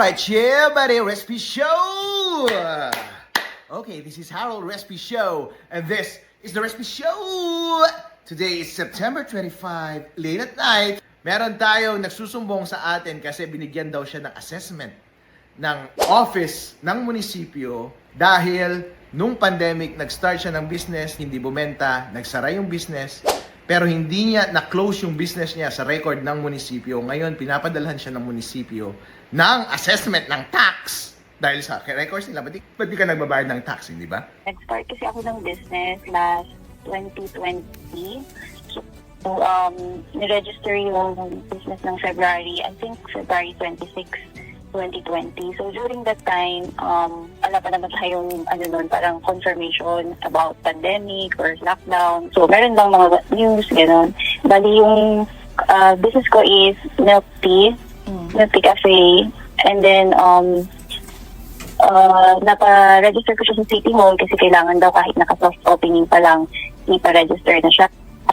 right, chill, buddy. Recipe Show. Okay, this is Harold Recipe Show, and this is the Recipe Show. Today is September 25, late at night. Meron tayong nagsusumbong sa atin kasi binigyan daw siya ng assessment ng office ng munisipyo dahil nung pandemic, nag-start siya ng business, hindi bumenta, nagsara yung business, pero hindi niya na-close yung business niya sa record ng munisipyo. Ngayon, pinapadalhan siya ng munisipyo ng assessment ng tax dahil sa records nila. Ba't di, ba't di ka nagbabayad ng tax, hindi ba? Nag-start kasi ako ng business last 2020. So, um, niregister yung business ng February, I think February 26, 2020. So, during that time, um, wala pa naman tayong, ano nun, parang confirmation about pandemic or lockdown. So, meron lang mga news, gano'n. Bali, yung uh, business ko is milk tea, milk tea cafe, and then, um, uh, napa-register ko siya sa City Hall kasi kailangan daw kahit naka-soft opening pa lang, ipa-register na siya.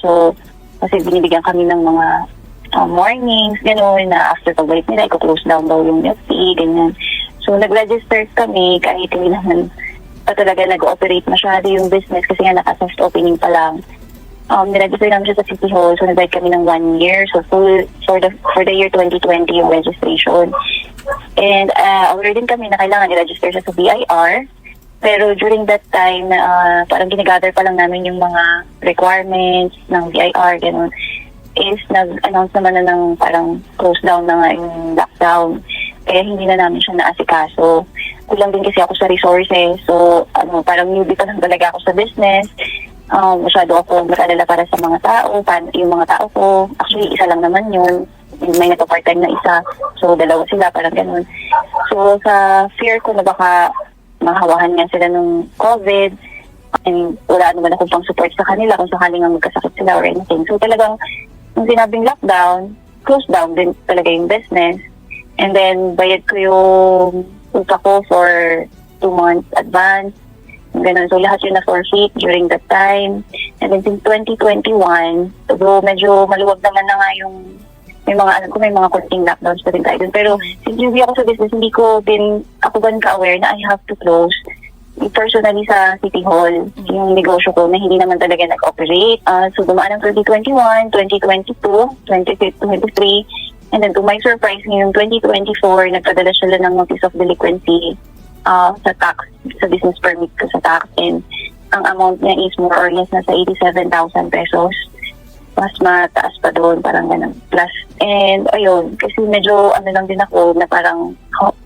So, kasi binibigyan kami ng mga uh, mornings, gano'n, na after pagbalik nila, i-close down daw yung milk ganyan. So, nag-register kami kahit hindi naman pa talaga nag-ooperate masyado yung business kasi nga naka-soft opening pa lang. Um, niregister namin siya sa City Hall, so nag kami ng one year. So, full for the, for the year 2020 yung registration. And uh, aware din kami na kailangan i-register siya sa BIR. Pero during that time, uh, parang ginagather pa lang namin yung mga requirements ng BIR, ganun, is nag-announce naman na ng parang close down na nga yung lockdown. Kaya hindi na namin siya naasikaso. Kulang din kasi ako sa resources. So, ano, parang newbie pa lang talaga ako sa business. Um, masyado ako mag-alala para sa mga tao, paano yung mga tao ko. Actually, isa lang naman yun. May nagpa-part-time na isa. So, dalawa sila, parang ganun. So, sa fear ko na baka mahawahan nga sila ng COVID, and wala naman akong pang support sa kanila kung sakaling nga magkasakit sila or anything. So, talagang, nung sinabing lockdown, close down din talaga yung business. And then, bayad ko yung upa ko for two months advance. Ganun. So, lahat yun na forfeit during that time. And then, since 2021, so medyo maluwag naman na nga yung may mga, alam ko, may mga konting lockdowns pa rin tayo dun. Pero, since newbie ako sa business, hindi ko din, ako ba ka-aware na I have to close personally sa City Hall, yung negosyo ko na hindi naman talaga nag-operate. Ah, so, dumaan ng 2021, 2022, 2023, and then to my surprise, ngayong 2024, nagpadala sila ng notice of delinquency ah, sa tax, sa business permit ko sa tax, and ang amount niya is more or less nasa 87,000 pesos. Mas mataas pa doon, parang ganun. Plus, and ayun, kasi medyo ano lang din ako na parang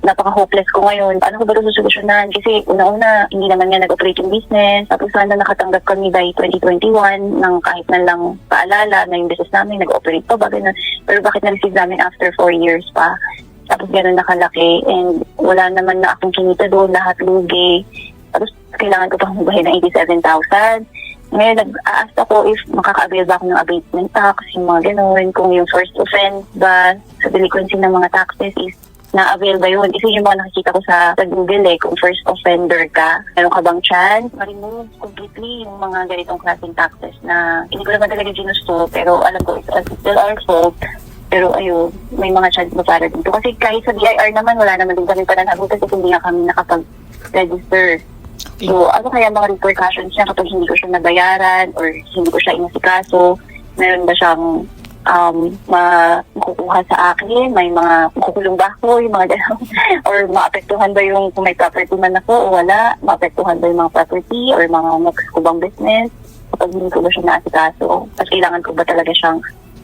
napaka-hopeless ko ngayon. Paano ko ba ito susolusyonan? Kasi una-una, hindi naman nga nag-operate yung business. Tapos sana nakatanggap kami by 2021 ng kahit na lang paalala na yung business namin nag-operate pa ba, ganun. Pero bakit na-receive namin after 4 years pa? Tapos ganun nakalaki and wala naman na akong kinita doon, lahat lugi. Tapos kailangan ko pa humabahin ng 87,000. Ngayon, nag-ask ako if makaka-avail ba ako ng abatement tax, yung mga ganun, kung yung first offense ba sa delinquency ng mga taxes is na-avail ba yun? Kasi yung mga nakikita ko sa, sa Google eh, kung first offender ka, meron ka bang chance? Ma-remove completely yung mga ganitong klaseng taxes na hindi ko naman talaga ginusto, pero alam ko, it's, it's still our fault. Pero ayun, may mga chance na para dito. Kasi kahit sa BIR naman, wala naman din kami pananagutan kasi hindi nga kami nakapag-register. So, ano kaya mga repercussions niya kapag hindi ko siya nabayaran or hindi ko siya inasikaso? Meron ba siyang um, ma- makukuha sa akin? May mga makukulong ba ako? Yung mga gano'n? or maapektuhan ba yung kung may property man ako o wala? Maapektuhan ba yung mga property or mga next ko bang business? Kapag hindi ko ba siya naasikaso? At kailangan ko ba talaga siyang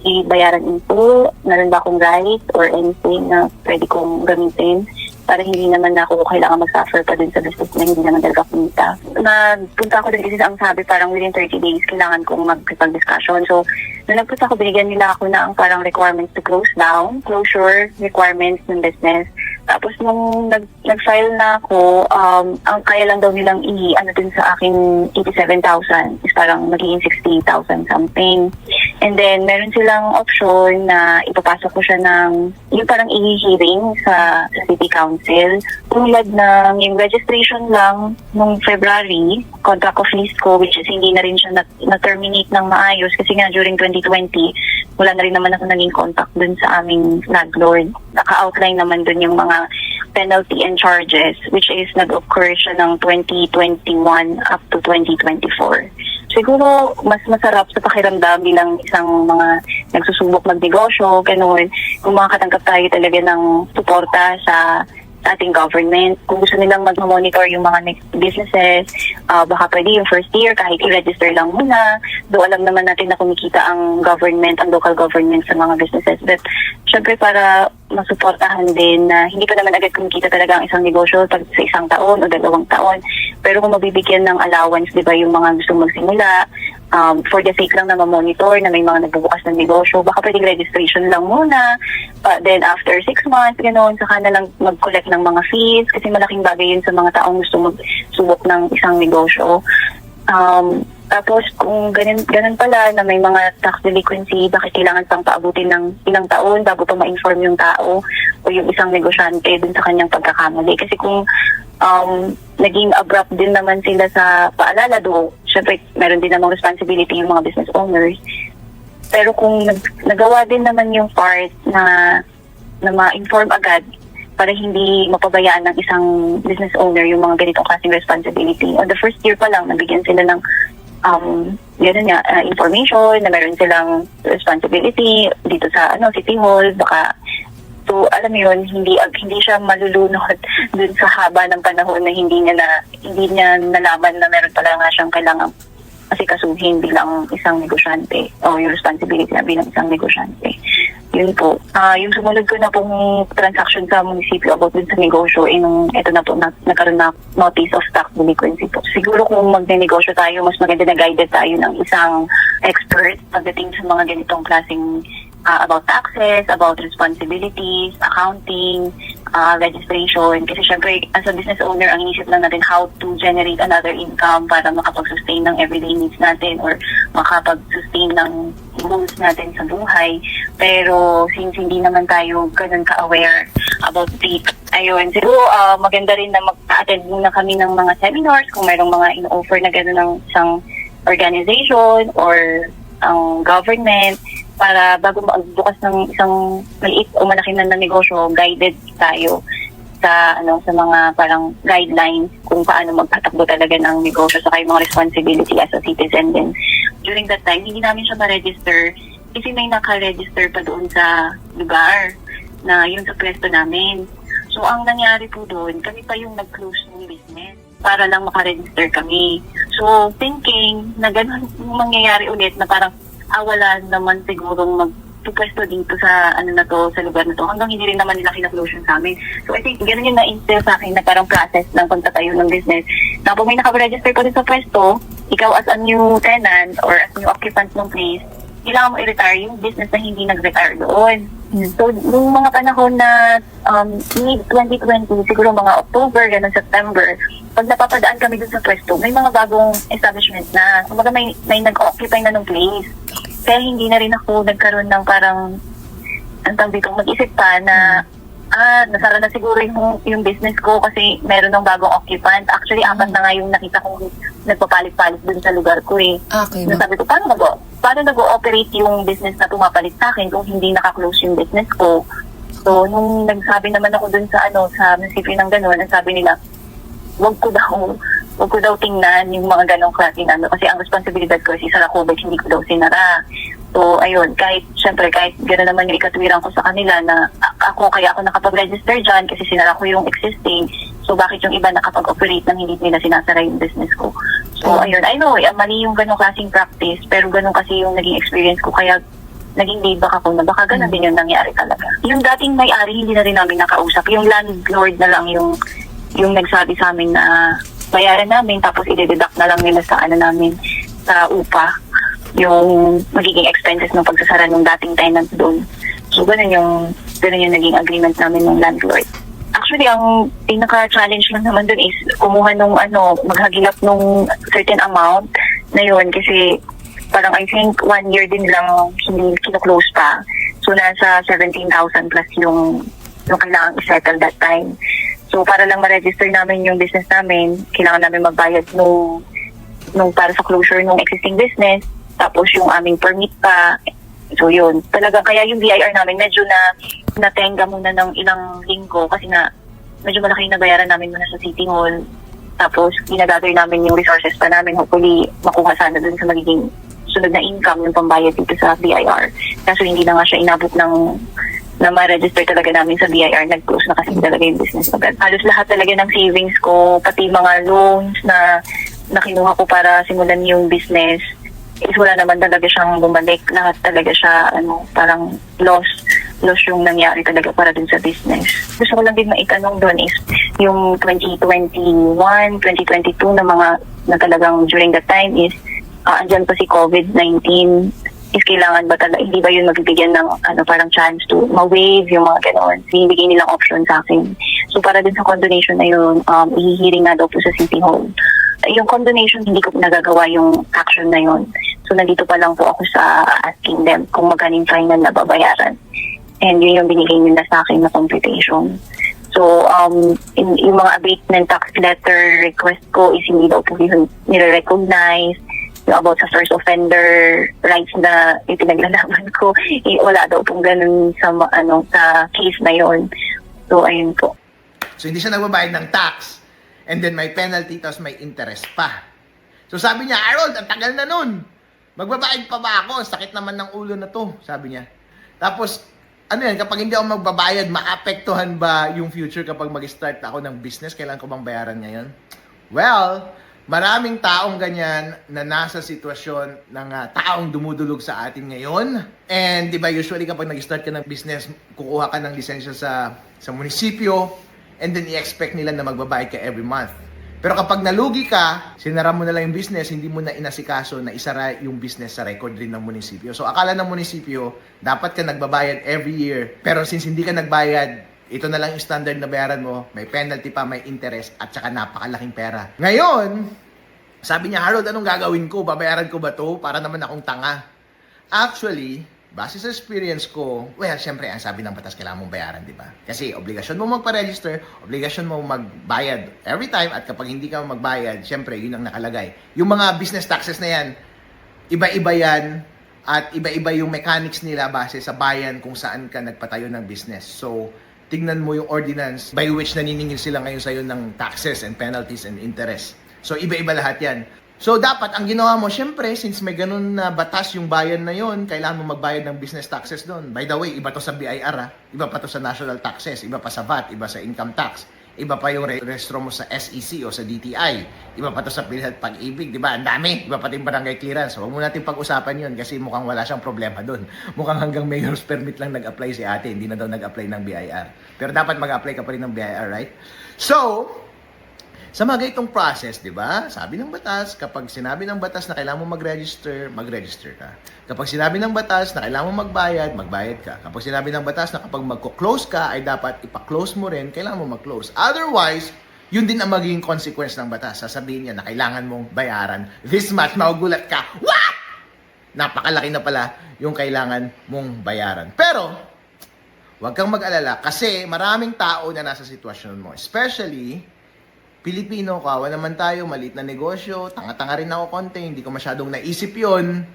ibayaran in full? Meron ba akong right or anything na pwede kong gamitin? Para hindi naman na ako kailangan mag-suffer pa din sa business na hindi naman talaga kumita. Nagpunta ako din kasi ang sabi parang within 30 days kailangan kong mag-discussion. So, nung nagpunta ako, binigyan nila ako na ang parang requirements to close down, closure requirements ng business. Tapos nung nag, nag-file na ako, um, ang kaya lang daw nilang i-ano din sa akin 87,000 is parang magiging 60,000 something. And then, meron silang option na ipapasok ko siya ng, yung parang i-hearing sa, sa City Council. Tulad ng yung registration lang nung February, contract of lease ko, which is hindi na rin siya na- na-terminate ng maayos kasi nga during 2020, wala na rin naman ako naging contact dun sa aming landlord. Naka-outline naman dun yung mga penalty and charges which is nag-occur siya ng 2021 up to 2024. Siguro mas masarap sa pakiramdam bilang isang mga nagsusubok magnegosyo, ganun, kung makakatanggap tayo talaga ng suporta sa ating government. Kung gusto nilang mag-monitor yung mga next businesses, ah, baka pwede yung first year kahit i-register lang muna. Do alam naman natin na kumikita ang government, ang local government sa mga businesses. But syempre para masuportahan din na hindi pa naman agad kumikita talaga ang isang negosyo pag sa isang taon o dalawang taon. Pero kung mabibigyan ng allowance, di ba, yung mga gusto magsimula, um, for the sake lang na ma-monitor na may mga nagbubukas ng negosyo, baka pwedeng registration lang muna. Uh, then after six months, gano'n, saka na lang mag-collect ng mga fees kasi malaking bagay yun sa mga taong gusto magsubok ng isang negosyo. Um, tapos kung ganun, ganun pala na may mga tax delinquency, bakit kailangan pang paabutin ng ilang taon bago pa ma-inform yung tao o yung isang negosyante dun sa kanyang pagkakamali. Kasi kung um, naging abrupt din naman sila sa paalala do, syempre meron din namang responsibility yung mga business owners. Pero kung nag, nagawa din naman yung part na na ma-inform agad para hindi mapabayaan ng isang business owner yung mga ganitong klaseng responsibility. On the first year pa lang, nabigyan sila ng um, gano'n nga, uh, information na meron silang responsibility dito sa ano City Hall, baka So, alam mo yun, hindi hindi siya malulunod dun sa haba ng panahon na hindi niya na hindi niya nalaman na meron pala nga siyang kailangan asikasuhin bilang isang negosyante o yung responsibility na bilang isang negosyante. Yun po. Ah, yung sumunod ko na pong transaction sa munisipyo about dun sa negosyo, eh, nung ito na po, na, nagkaroon na notice of tax delinquency po. Siguro kung magne-negosyo tayo, mas maganda na guided tayo ng isang expert pagdating sa mga ganitong klaseng uh, about taxes, about responsibilities, accounting, uh, registration. Kasi syempre, as a business owner, ang inisip lang natin how to generate another income para makapag-sustain ng everyday needs natin or makapag-sustain ng goals natin sa buhay. Pero since hindi naman tayo ganun ka-aware about the ayun, siguro uh, maganda rin na mag-attend muna kami ng mga seminars kung mayroong mga in-offer na gano'n ng isang organization or ang government para bago magbukas ng isang maliit o malaki na negosyo, guided tayo sa ano sa mga parang guidelines kung paano magtatakbo talaga ng negosyo sa mga responsibility as a citizen din. During that time, hindi namin siya ma-register kasi may naka-register pa doon sa lugar na yung sa pwesto namin. So, ang nangyari po doon, kami pa yung nag-close ng business para lang makaregister kami. So, thinking na ganun mangyayari ulit na parang ah, wala naman sigurong magpupwesto dito sa ano na to, sa lugar na to. Hanggang hindi rin naman nila kinaklosion sa amin. So, I think ganun yung na-instill sa akin na parang process ng pagtatayo ng business. Na kung may nakaregister ko din sa pwesto, ikaw as a new tenant or as new occupant ng place, kailangan mo i-retire yung business na hindi nag-retire doon. So, nung mga panahon na um, mid-2020, siguro mga October, ganun September, pag napapadaan kami dun sa pwesto, may mga bagong establishment na. Kumbaga may, may nag-occupy na ng place. Kaya hindi na rin ako nagkaroon ng parang, ang tawag dito, mag-isip pa na, ah, nasara na siguro yung, yung business ko kasi meron ng bagong occupant. Actually, apat na nga yung nakita kong nagpapalit-palit dun sa lugar ko eh. Okay, Na ma'am. sabi ko, paano nag paano nag-ooperate yung business na pumapalit sa akin kung hindi naka-close yung business ko? So, nung nagsabi naman ako dun sa ano, sa munisipyo ng gano'n, ang sabi nila, wag ko daw, wag ko daw tingnan yung mga ganong klaseng ano, kasi ang responsibilidad ko is isara ko, but hindi ko daw sinara. So, ayun, kahit, syempre, kahit gano'n naman yung ikatwiran ko sa kanila na ako, kaya ako nakapag-register dyan kasi sinara ko yung existing. So, bakit yung iba nakapag-operate nang hindi nila sinasara yung business ko? So, ayun, I know, eh, mali yung ganong klaseng practice, pero ganun kasi yung naging experience ko, kaya naging laid back ako na baka ganun din yung nangyari talaga. Yung dating may-ari, hindi na rin namin nakausap. Yung landlord na lang yung yung nagsabi sa amin na bayaran namin tapos i-deduct na lang nila sa ano namin sa upa yung magiging expenses ng pagsasara ng dating tenant doon. So, ganun yung, ganun yung naging agreement namin ng landlord. Actually, ang pinaka-challenge lang naman doon is kumuha nung ano, maghagilap nung certain amount na yun kasi parang I think one year din lang hindi kino-close pa. So, nasa 17,000 plus yung, yung kailangan i-settle that time. So, para lang ma-register namin yung business namin, kailangan namin magbayad nung, nung para sa closure ng existing business, tapos yung aming permit pa. So, yun. Talaga, kaya yung BIR namin medyo na natenga muna ng ilang linggo kasi na medyo malaki yung nabayaran namin muna sa City Hall. Tapos, ginagather namin yung resources pa namin. Hopefully, makuha sana dun sa magiging sunod na income yung pambayad dito sa BIR. Kaso hindi na nga siya inabot ng na ma-register talaga namin sa BIR. Nag-close na kasi talaga yung business agad. Halos lahat talaga ng savings ko, pati mga loans na nakinuha ko para simulan yung business, is wala naman talaga siyang bumalik. Lahat talaga siya, ano, parang loss. Loss yung nangyari talaga para dun sa business. Gusto ko lang din maitanong doon is yung 2021, 2022 na mga na talagang during that time is uh, andyan pa si COVID-19 is kailangan ba talaga, hindi ba yun magbibigyan ng ano, parang chance to ma-waive yung mga gano'n. Binibigay nilang option sa akin. So para din sa condonation na yun, um, ihihiring nga daw po sa City Hall. Yung condonation, hindi ko nagagawa yung action na yun. So nandito pa lang po ako sa asking them kung magkano yung final na babayaran. And yun yung binigay nila sa akin na computation. So, um, in, yung mga abatement tax letter request ko is hindi daw po yun nire-recognize. Yung about sa first offender rights na ipinaglalaban ko, eh, wala daw pong ganun sa, ano, sa case na yon So, ayun po. So hindi siya nagbabayad ng tax. And then may penalty tapos may interest pa. So sabi niya, Harold, ang tagal na nun. Magbabayad pa ba ako? Sakit naman ng ulo na to, sabi niya. Tapos, ano yan, kapag hindi ako magbabayad, maapektuhan ba yung future kapag mag-start ako ng business? Kailan ko bang bayaran ngayon? Well, maraming taong ganyan na nasa sitwasyon ng ah, taong dumudulog sa atin ngayon. And di ba usually kapag nag-start ka ng business, kukuha ka ng lisensya sa sa munisipyo and then i-expect nila na magbabayad ka every month. Pero kapag nalugi ka, sinara mo na lang yung business, hindi mo na inasikaso na isara yung business sa record rin ng munisipyo. So akala ng munisipyo, dapat ka nagbabayad every year. Pero since hindi ka nagbayad, ito na lang yung standard na bayaran mo, may penalty pa, may interest, at saka napakalaking pera. Ngayon, sabi niya, Harold, anong gagawin ko? Babayaran ko ba to? Para naman akong tanga. Actually, base sa experience ko, well, syempre, ang sabi ng batas, kailangan mong bayaran, di ba? Kasi obligasyon mo magpa-register, obligasyon mo magbayad every time, at kapag hindi ka magbayad, syempre, yun ang nakalagay. Yung mga business taxes na yan, iba-iba yan, at iba-iba yung mechanics nila base sa bayan kung saan ka nagpatayo ng business. So, tignan mo yung ordinance by which naniningil sila ngayon sa'yo ng taxes and penalties and interest. So, iba-iba lahat yan. So, dapat ang ginawa mo, syempre, since may ganun na batas yung bayan na yon, kailangan mo magbayad ng business taxes doon. By the way, iba to sa BIR, ah. iba pa to sa national taxes, iba pa sa VAT, iba sa income tax, iba pa yung re- mo sa SEC o sa DTI, iba pa to sa PhilHealth Pag-ibig, di ba? Ang dami, iba pa yung barangay clearance. Huwag mo natin pag-usapan yun kasi mukhang wala siyang problema doon. Mukhang hanggang mayor's permit lang nag-apply si ate, hindi na daw nag-apply ng BIR. Pero dapat mag-apply ka pa rin ng BIR, right? So, sa mga itong process, di ba? Sabi ng batas, kapag sinabi ng batas na kailangan mo mag-register, mag-register ka. Kapag sinabi ng batas na kailangan mo magbayad, magbayad ka. Kapag sinabi ng batas na kapag magko-close ka, ay dapat ipa-close mo rin, kailangan mo mag-close. Otherwise, yun din ang magiging consequence ng batas. Sasabihin niya na kailangan mong bayaran this much. Magugulat ka, what? Napakalaki na pala yung kailangan mong bayaran. Pero, Huwag kang mag-alala kasi maraming tao na nasa sitwasyon mo. Especially, Pilipino, kawa naman tayo, maliit na negosyo, tanga-tanga rin ako konti, hindi ko masyadong naisip yon.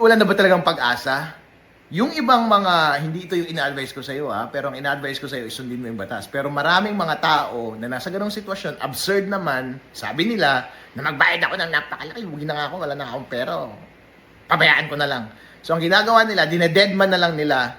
Wala na ba talagang pag-asa? Yung ibang mga, hindi ito yung ina-advise ko sa iyo ha, pero ang ina-advise ko sa iyo, isundin mo yung batas. Pero maraming mga tao na nasa ganong sitwasyon, absurd naman, sabi nila, na magbayad ako ng napakalaki, huwag na nga ako, wala na akong pero. Pabayaan ko na lang. So ang ginagawa nila, dine-deadman na lang nila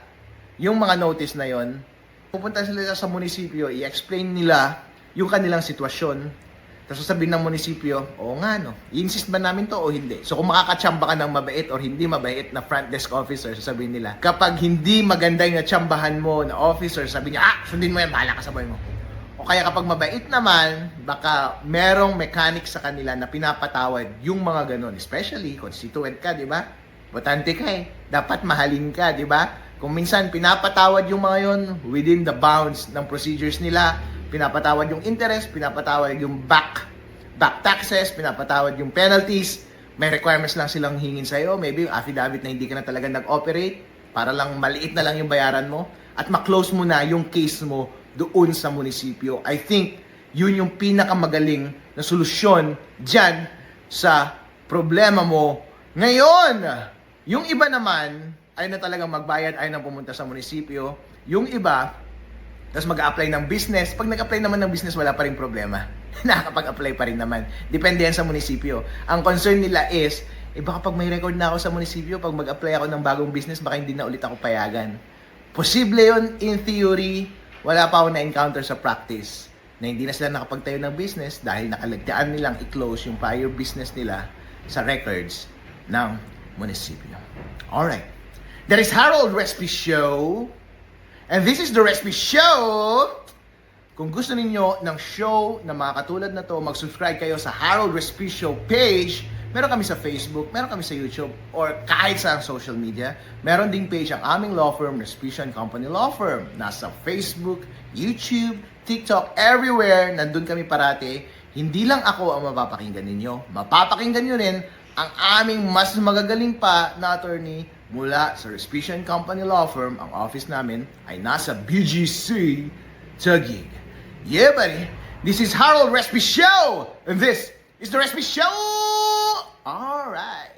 yung mga notice na yon, pupunta sila sa munisipyo, i-explain nila yung kanilang sitwasyon. Tapos sasabihin ng munisipyo, oo nga no, i-insist ba namin to o hindi? So kung makakatsamba ka ng mabait or hindi mabait na front desk officer, sasabihin nila, kapag hindi maganda yung natsambahan mo na officer, sabi niya, ah, sundin mo yan, bahala ka sa buhay mo. O kaya kapag mabait naman, baka merong mechanic sa kanila na pinapatawad yung mga ganun. Especially, constituent ka, di ba? Botante ka eh. Dapat mahalin ka, di ba? Kung minsan pinapatawad yung mga yon within the bounds ng procedures nila, pinapatawad yung interest, pinapatawad yung back back taxes, pinapatawad yung penalties, may requirements lang silang hingin sa'yo, maybe yung affidavit na hindi ka na talaga nag-operate, para lang maliit na lang yung bayaran mo, at ma-close mo na yung case mo doon sa munisipyo. I think yun yung pinakamagaling na solusyon dyan sa problema mo. Ngayon, yung iba naman, ay na talagang magbayad, ay na pumunta sa munisipyo. Yung iba, Tapos mag-apply ng business. Pag nag-apply naman ng business, wala pa rin problema. Nakakapag-apply pa rin naman. Depende yan sa munisipyo. Ang concern nila is, eh baka pag may record na ako sa munisipyo, pag mag-apply ako ng bagong business, baka hindi na ulit ako payagan. Posible yon in theory, wala pa ako na-encounter sa practice na hindi na sila nakapagtayo ng business dahil nakalagdaan nilang i-close yung prior business nila sa records ng munisipyo. Alright. There is Harold Recipe Show. And this is the Recipe Show. Kung gusto ninyo ng show na mga katulad na to, mag-subscribe kayo sa Harold Recipe Show page. Meron kami sa Facebook, meron kami sa YouTube, or kahit sa social media. Meron ding page ang aming law firm, Respicio Company Law Firm. Nasa Facebook, YouTube, TikTok, everywhere. Nandun kami parati. Hindi lang ako ang mapapakinggan ninyo. Mapapakinggan nyo rin ang aming mas magagaling pa na attorney mula sa Respicio Company Law Firm. Ang office namin ay nasa BGC Taguig. Yeah, buddy. This is Harold Respi Show. And this is the Respi Show. All right.